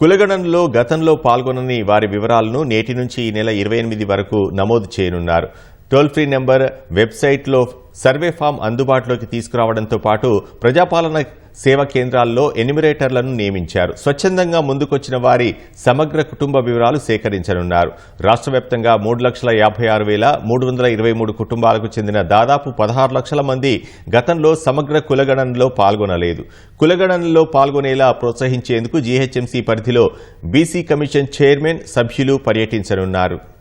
కులగణనలో గతంలో పాల్గొనని వారి వివరాలను నేటి నుంచి ఈ నెల ఇరవై ఎనిమిది వరకు నమోదు చేయనున్నారు. టోల్ ఫ్రీ నెంబర్ వెబ్సైట్లో సర్వే ఫామ్ అందుబాటులోకి తీసుకురావడంతో పాటు ప్రజాపాలన సేవా కేంద్రాల్లో ఎన్యుమరేటర్లను నియమించారు. స్వచ్ఛందంగా ముందుకొచ్చిన వారి సమగ్ర కుటుంబ వివరాలు సేకరించనున్నారు. రాష్ట్ర వ్యాప్తంగా మూడు లక్షల యాభై ఆరు వేల మూడు వందల ఇరవై మూడు కుటుంబాలకు చెందిన దాదాపు పదహారు లక్షల మంది గతంలో సమగ్ర కులగణనలో పాల్గొనలేదు. కులగణనలో పాల్గొనేలా ప్రోత్సహించేందుకు జీహెచ్ఎంసీ పరిధిలో బీసీ కమిషన్ చైర్మన్ సభ్యులు పర్యటించనున్నారు.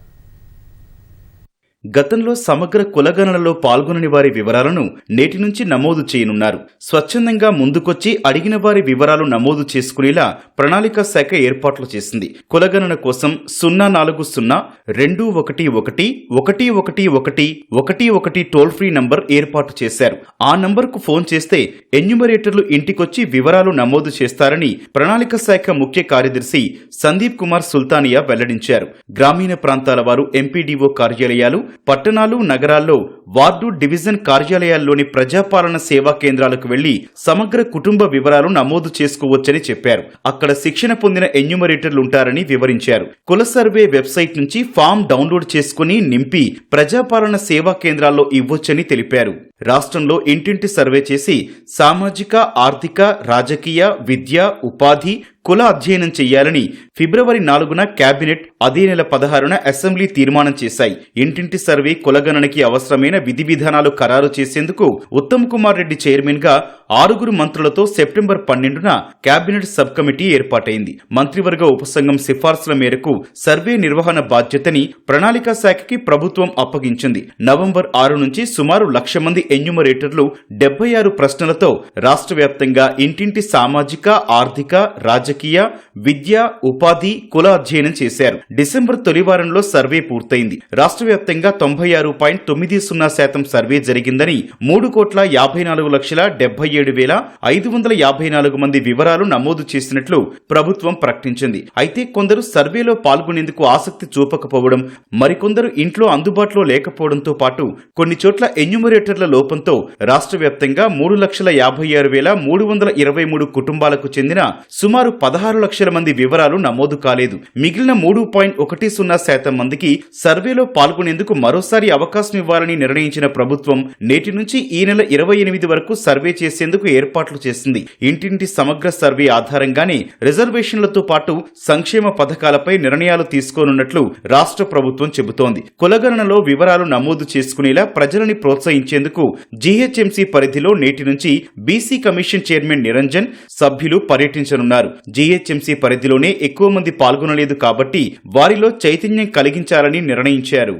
గతంలో సమగ్ర కులగణనలో పాల్గొనని వారి వివరాలను నేటి నుంచి నమోదు చేయనున్నారు. స్వచ్ఛందంగా ముందుకొచ్చి అడిగిన వారి వివరాలు నమోదు చేసుకునేలా ప్రణాళిక శాఖ ఏర్పాట్లు చేసింది. కులగణన కోసం సున్నా నాలుగు సున్నా రెండు ఒకటి ఒకటి ఒకటి ఒకటి ఒకటి ఒకటి ఒకటి టోల్ ఫ్రీ నంబర్ ఏర్పాటు చేశారు. ఆ నంబర్కు ఫోన్ చేస్తే ఎన్యుమరేటర్లు ఇంటికొచ్చి వివరాలు నమోదు చేస్తారని ప్రణాళిక శాఖ ముఖ్య కార్యదర్శి సందీప్ కుమార్ సుల్తానియా వెల్లడించారు. గ్రామీణ ప్రాంతాల వారు ఎంపీడీఓ కార్యాలయాలు పట్టణాలు నగరాల్లో వార్డు డివిజన్ కార్యాలయాల్లోని ప్రజాపాలన సేవా కేంద్రాలకు వెళ్ళి సమగ్ర కుటుంబ వివరాలు నమోదు చేసుకోవచ్చని చెప్పారు. అక్కడ శిక్షణ పొందిన ఎన్యుమరేటర్లు ఉంటారని వివరించారు. కుల సర్వే వెబ్సైట్ నుంచి ఫామ్ డౌన్లోడ్ చేసుకుని నింపి ప్రజాపాలన సేవా కేంద్రాల్లో ఇవ్వొచ్చని తెలిపారు. రాష్ట్రంలో ఇంటింటి సర్వే చేసి సామాజిక ఆర్థిక రాజకీయ విద్య ఉపాధి కుల అధ్యయనం చేయాలని ఫిబ్రవరి నాలుగున కేబినెట్ అదే నెల పదహారున అసెంబ్లీ తీర్మానం చేశాయి. ఇంటింటి సర్వే కులగణనకి అవసరమైన విధి విధానాలు ఖరారు చేసేందుకు ఉత్తమ్ కుమార్ రెడ్డి చైర్మన్గా ఆరుగురు మంత్రులతో సెప్టెంబర్ పన్నెండున కేబినెట్ సబ్ కమిటీ ఏర్పాటైంది. మంత్రివర్గ ఉపసంఘం సిఫార్సుల మేరకు సర్వే నిర్వహణ బాధ్యతని ప్రణాళికా శాఖకి ప్రభుత్వం అప్పగించింది. నవంబర్ ఆరు నుంచి సుమారు లక్ష మంది ఎన్యుమరేటర్లు డెబ్బై ఆరు ప్రశ్నలతో రాష్ట్ర వ్యాప్తంగా ఇంటింటి సామాజిక ఆర్థిక రాజకీయ విద్య ఉపాధి కుల అధ్యయనం చేశారు. డిసెంబర్ తొలి వారంలో సర్వే పూర్తయింది. రాష్ట్ర వ్యాప్తంగా తొంభై ఆరు పాయింట్ తొమ్మిది సున్నా శాతం సర్వే జరిగిందని మూడు కోట్ల యాభై నాలుగు లక్షల డెబ్బై ఏడు వేల ఐదు వందల యాభై నాలుగు మంది వివరాలు నమోదు చేసినట్లు ప్రభుత్వం ప్రకటించింది. అయితే కొందరు సర్వేలో పాల్గొనేందుకు ఆసక్తి చూపకపోవడం మరికొందరు ఇంట్లో అందుబాటులో లేకపోవడంతో పాటు కొన్ని చోట్ల ఎన్యుమరేటర్ల లోపంతో రాష్ట్ర వ్యాప్తంగా మూడు లక్షల యాభై ఆరు వేల మూడు వందల ఇరవై మూడు కుటుంబాలకు చెందిన సుమారు పదహారు లక్షల మంది వివరాలు నమోదు కాలేదు. మిగిలిన మూడు పాయింట్ ఒకటి సున్నా శాతం మందికి సర్వేలో పాల్గొనేందుకు మరోసారి అవకాశం ఇవ్వాలని నిర్ణయించిన ప్రభుత్వం నేటి నుంచి ఈ నెల ఇరవై ఎనిమిది వరకు సర్వే చేసే చేసేందుకు ఏర్పాట్లు చేసింది? ఇంటింటి సమగ్ర సర్వే ఆధారంగానే రిజర్వేషన్లతో పాటు సంక్షేమ పథకాలపై నిర్ణయాలు తీసుకోనున్నట్లు రాష్ట్ర ప్రభుత్వం చెబుతోంది. కులగణనలో వివరాలు నమోదు చేసుకునేలా ప్రజలని ప్రోత్సహించేందుకు జీహెచ్ఎంసీ పరిధిలో నేటి నుంచి బీసీ కమిషన్ చైర్మన్ నిరంజన్ సభ్యులు పర్యటించనున్నారు. జీహెచ్ఎంసీ పరిధిలోనే ఎక్కువ మంది పాల్గొనలేదు కాబట్టి వారిలో చైతన్యం కలిగించాలని నిర్ణయించారు.